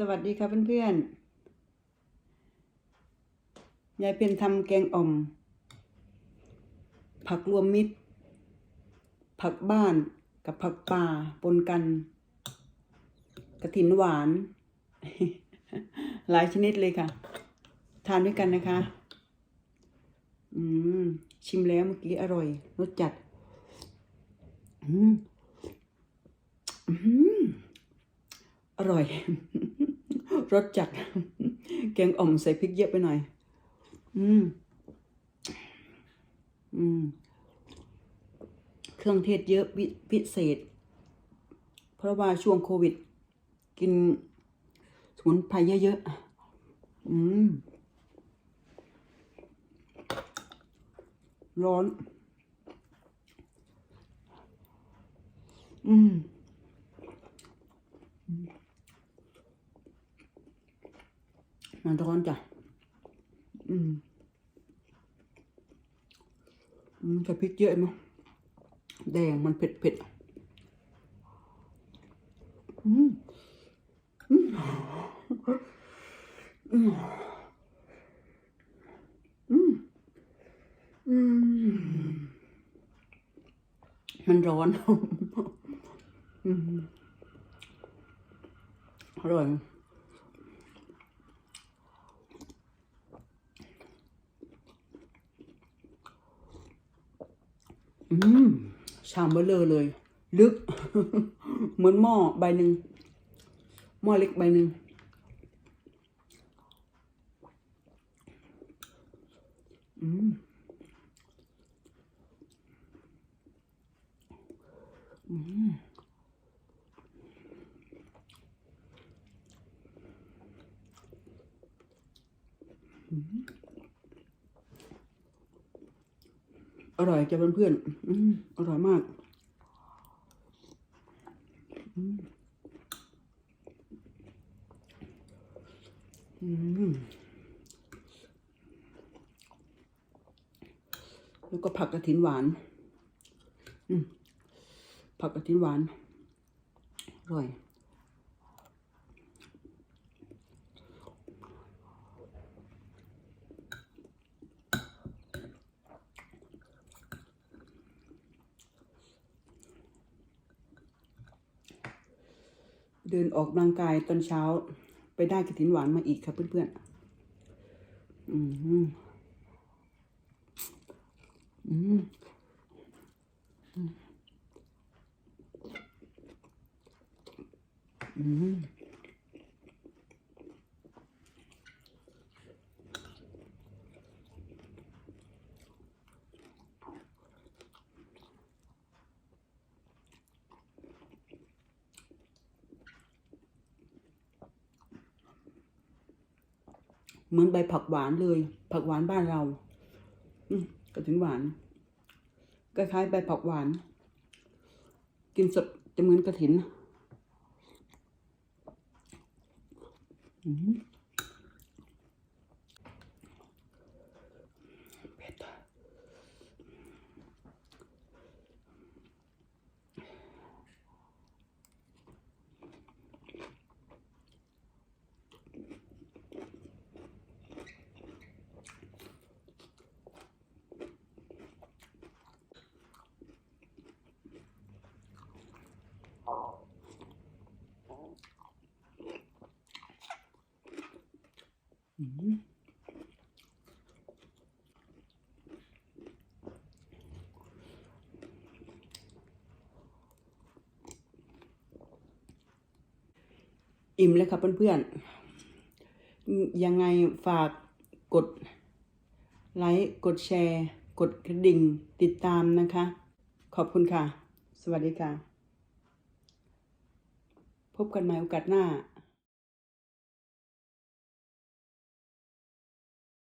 สวัสดีครับเพื่อนๆ ยายเป็นทำแกงอ่อม ผักรวมมิตร ผักบ้านกับผักป่าปนกัน กระถินหวาน หลายชนิดเลยค่ะ ทานด้วยกันนะคะ อืม ชิมแล้วเมื่อกี้อร่อยรสจัด อืม อืมอร่อย รสจัด แกงอ่อมใส่พริกเยอะไปหน่อย อืม อืม เครื่องเทศเยอะพิเศษ เพราะว่าช่วงโควิด กินสมุนไพรเยอะๆ อืม ร้อน อืม มันร้อนจ้ะ อืมอืมใส่พริกเยอะมั้ยแดงมันเผ็ดเผ็ดอืมอืมอืมอืมอืมมันร้อน อืมอร่อย อืมชามเบลเลอร์เลย ลึก เหมือนหม้อใบหนึ่งหม้อเล็กใบหนึ่งอืมอืมอืม อร่อยจ้ะเพื่อนๆอืมอร่อยมากอืมแล้วก็ผักกระถินหวาน อืมผักกระถินหวาน อร่อย เดินออกกำลังกายตอนเช้า ไปได้กระถินหวานมาอีกครับเพื่อนๆ อืมอืมอืม เหมือนใบผักหวานเลย ผักหวานบ้านเรา อืมกระถินหวานคล้ายๆใบผักหวาน กินสดจะเหมือนกระถิน อืม อิ่มแล้วครับเพื่อนๆ ยังไงฝากกดไลค์ กดแชร์ กดกระดิ่ง ติดตามนะคะ ขอบคุณค่ะ สวัสดีค่ะ พบกันใหม่โอกาสหน้า